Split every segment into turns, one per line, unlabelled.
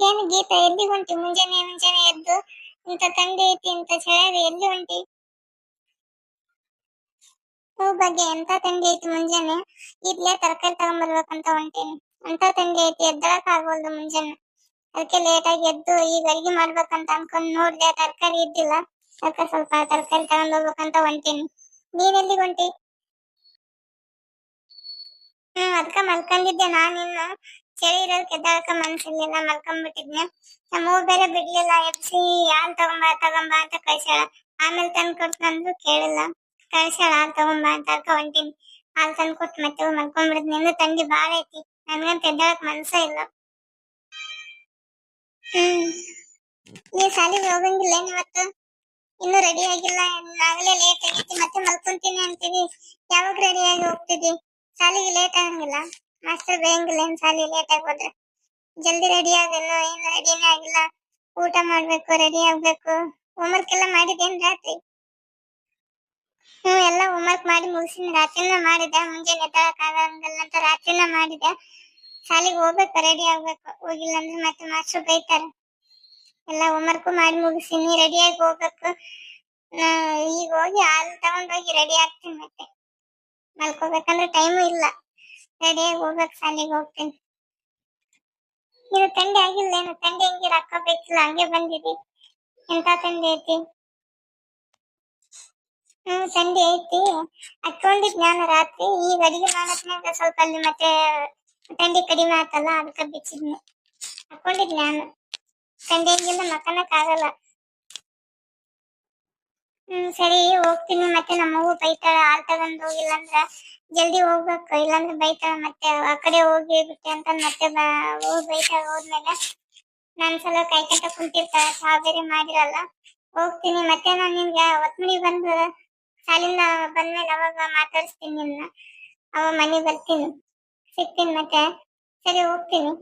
ಏನು ಗೀತ ಎಲ್ಲಿ ಹೊಂಟಿ? ಮುಂಜಾನೆ ಮುಂಜಾನೆ ಎದ್ದು ಇಂತ ತಂದೆ ಐತಿ ಇಂತ ಚಳಿ ಎಲ್ಲಿ ಹೊಂಟಿ? ಹೂ ಬಗ್ಗೆ ಎಂತ ತಂಗಿ ಐತಿ ಮುಂಜಾನೆ? ಇಡ್ಲೆ ತರಕಾರಿ ತಗೊಂಬರ್ಬೇಕಂತ ಹೊಂಟೀನಿ. ಅಂತ ತಂಗಿ ಐತಿ? ಎದ್ದಳಕ್ ಆಗೋಲ್ದು ಮುಂಜಾನೆ. ಅದಕ್ಕೆ ಲೇಟ್ ಆಗಿ ಎದ್ದು ಈಗ ಅಡಿಗೆ ಮಾಡ್ಬೇಕಂತ ಅನ್ಕೊಂಡ್ ನೋಡ್ದೆ ತರಕಾರಿ ಇದ್ದಿಲ್ಲ. ಅದಕ್ಕೆ ಸ್ವಲ್ಪ ತರಕಾರಿ ತಗೊಂಡ್ ಹೋಗ್ಬೇಕಂತ ಹೊಂಟೀನಿ. ನೀನ್ ಹೊಂಟಿ? ಹ್ಮ್, ಅದಕ್ಕ ಮಲ್ಕೊಂಡಿದ್ದೆ ನಾನ್ ಇನ್ನು ಚಳಿ ಇರೋದಕ್ಕೆ ಎದ್ದಾಳಕ ಮನ್ಸಿರ್ಲಿಲ್ಲ ಮಲ್ಕೊಂಡ್ಬಿಟ್ಟಿದ್ನೆ ನಮ್ಮವ್ವ ಬೇರೆ ಬಿಡ್ಲಿಲ್ಲ, ಎಬ್ಸಿ ಹಾಲ್ ತಗೊಂಬ ತಗೊಂಬ ಅಂತ ಕಳ್ಸ್ಯಾಳ. ಆಮೇಲೆ ತಂದ್ ಕೊಡ್ತಂದ್ರು ಕೇಳಿಲ್ಲ. ಕಳ್ಸ್ಯಾಳ, ಹಾಲ್ ತಗೊಂಬ ಅಂತ ಅಕ್ಕ ಹೊಂಟೀನಿ. ಹಾಲ್ ತಂದ್ ಕೊಟ್ಟು ಮತ್ತೆ ಹೋಗ್ ಮಲ್ಕೊಂಡ್ಬಿಡ್ತೀನಿ ತಂಗಿ ಬಾಳ ಐತಿ. ನನ್ಗಂತ ಎದ್ದಾಳಕ್ ಮನ್ಸ ಇಲ್ಲ. ಹ್ಮ್. ನೀವ್ ಶಾಲಿಗೆ ಹೋಗಂಗಿಲ್ಲ ಇವತ್ತು ಇನ್ನು ರೆಡಿ ಆಗಿಲ್ಲ ನಾಗಲೇ ಲೇಟ್ ಆಗೈತಿ, ಮತ್ತೆ ಮಲ್ಕೊಂತೀನಿ ಅಂತೀವಿ ಯಾವಾಗ ರೆಡಿ ಆಗಿ ಹೋಗ್ತಿದ್ದಿ ಸಾಲಿಗೆ ಲೇಟ್ ಆಗಂಗಿಲ್ಲ. ಮಾಸ್ಟರ್ ಬೇಯಂಗಿಲ್ಲ ಏನ್ ಶಾಲಿ ಲೇಟ್ ಆಗಿ ಹೋದ್ರೆ ಜಲ್ದಿ ರೆಡಿ ಆಗಲ್ಲ, ಏನ್ ರೆಡಿನೇ ಆಗಿಲ್ಲ. ಊಟ ಮಾಡ್ಬೇಕು ರೆಡಿ ಆಗ್ಬೇಕು. ಹೋಮ್ವರ್ಕ್ ಎಲ್ಲ ಮಾಡಿದೇನ್ ರಾತ್ರಿ? ಹ್ಮ್, ಎಲ್ಲ ಹೋಮ್ವರ್ಕ್ ಮಾಡಿ ಮುಗಿಸಿನ ರಾತ್ರಿನ ಮಾಡಿದೆ ಮುಂಜಾನೆ ಎದ್ದಳಕ್ ಆಗಂಗಿಲ್ಲ ಅಂತ ರಾತ್ರಿನ ಮಾಡಿದೆ ಶಾಲೆಗೆ ಹೋಗ್ಬೇಕು ರೆಡಿ ಆಗ್ಬೇಕು. ಹೋಗಿಲ್ಲ ಅಂದ್ರೆ ಮತ್ತೆ ಮಾಸ್ಟರ್ ಬೈತಾರೆ. ಎಲ್ಲ ಹೋಮ್ವರ್ಕು ಮಾಡಿ ಮುಗಿಸಿನಿ ರೆಡಿ ಆಗಿ ಹೋಗ್ಬೇಕು. ಈಗ ಹೋಗಿ ಹಾಲು ತಗೊಂಡೋಗಿ ರೆಡಿ ಆಗ್ತೀನಿ ಮತ್ತೆ. ಮಲ್ಕೋಬೇಕಂದ್ರೆ ಟೈಮು ಇಲ್ಲ. ರೆಡಿ ಆಗಿ ಹೋಗ್ಬೇಕು ಶಾಲಿಗೆ ಹೋಗ್ತೀನಿ ಇದು ತಂಡಿ ಆಗಿಲ್ಲ ಏನು ತಂಡಿ ಹೆಂಗೆ ರೊಕ್ಕ ಬೇಕಿಲ್ಲ ಹಂಗೆ ಬಂದಿದಿ ಎಂತ ತಂಡಿ ಐತಿ ಹ್ಮ್ ತಂಡಿ ಐತಿ ಹಾಕೊಂಡಿದ್ ನಾನು ರಾತ್ರಿ ಈಗ ಅಡಿಗೆ ಮಾಡತ್ನಾಗ ಸ್ವಲ್ಪ ಅಲ್ಲಿ ಮತ್ತೆ ತಂಡಿ ಕಡಿಮೆ ಆತಲ್ಲ ಅದಕ್ಕೆ ಬಿಚ್ಚಿದ್ನಿ ಹಾಕೊಂಡಿದ್ ನಾನು ತಂಡಿ ಹೆಂಗಿಲ್ಲ ಮಕ್ಕನಕ್ ಆಗಲ್ಲ ಹ್ಮ್, ಸರಿ, ಹೋಗ್ತೀನಿ ಮತ್ತೆ ನಮ್ಮವ್ವ ಬೈತಾಳ. ಹಾಲ್ ತಗೊಂಡ್ ಹೋಗಿಲ್ಲ ಅಂದ್ರ ಜಲ್ದಿ ಹೋಗ್ಬೇಕು. ಇಲ್ಲಾಂದ್ರೆ ಬೈತಾಳ ಮತ್ತೆ ಆ ಕಡೆ ಹೋಗಿ ಬಿಟ್ಟೆ ಅಂತ ಮತ್ತೆ ಹೋಗಿ ಬೈತಾಳ ಹೋದ್ಮೇಲೆ ನನ್ ಸಲ ಕೈ ಕುಂತಿರ್ತಾಳ. ಚಾ ಬೇರೆ ಮಾಡಿರಲ್ಲ. ಹೋಗ್ತೀನಿ ಮತ್ತೆ ನಾನ್ ನಿನ್ಗೆ ಒತ್ಮಡಿ ಬಂದು ಶಾಲಿಂದ ಬಂದ್ಮೇಲೆ ಅವಾಗ ಮಾತಾಡಿಸ್ತೀನಿ ನಿನ್ನ. ಅವ ಮನೆಗ್ ಬರ್ತೀನಿ. ಸಿಗ್ತೀನಿ ಮತ್ತೆ. ಸರಿ, ಹೋಗ್ತೀನಿ.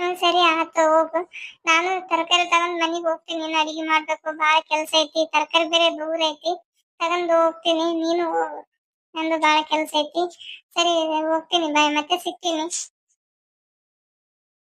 ಹ್ಮ್, ಸರಿ ಆಯ್ತು ಹೋಗು. ನಾನು ತರಕಾರಿ ತಗೊಂಡ್ ಮನೆಗ್ ಹೋಗ್ತೀನಿ. ಇನ್ನು ಅಡಿಗೆ ಮಾಡ್ಬೇಕು. ಬಾಳ ಕೆಲ್ಸ ಐತಿ. ತರಕಾರಿ ಬೇರೆ ದೂರ ಐತಿ. ತಗೊಂಡ್ ಹೋಗ್ತೀನಿ. ನೀನು ಹೋಗು. ನಂದು ಬಾಳ ಕೆಲ್ಸ ಐತಿ. ಸರಿ, ಹೋಗ್ತೀನಿ. ಬಾಯ್. ಮತ್ತೆ ಸಿಗ್ತೀನಿ.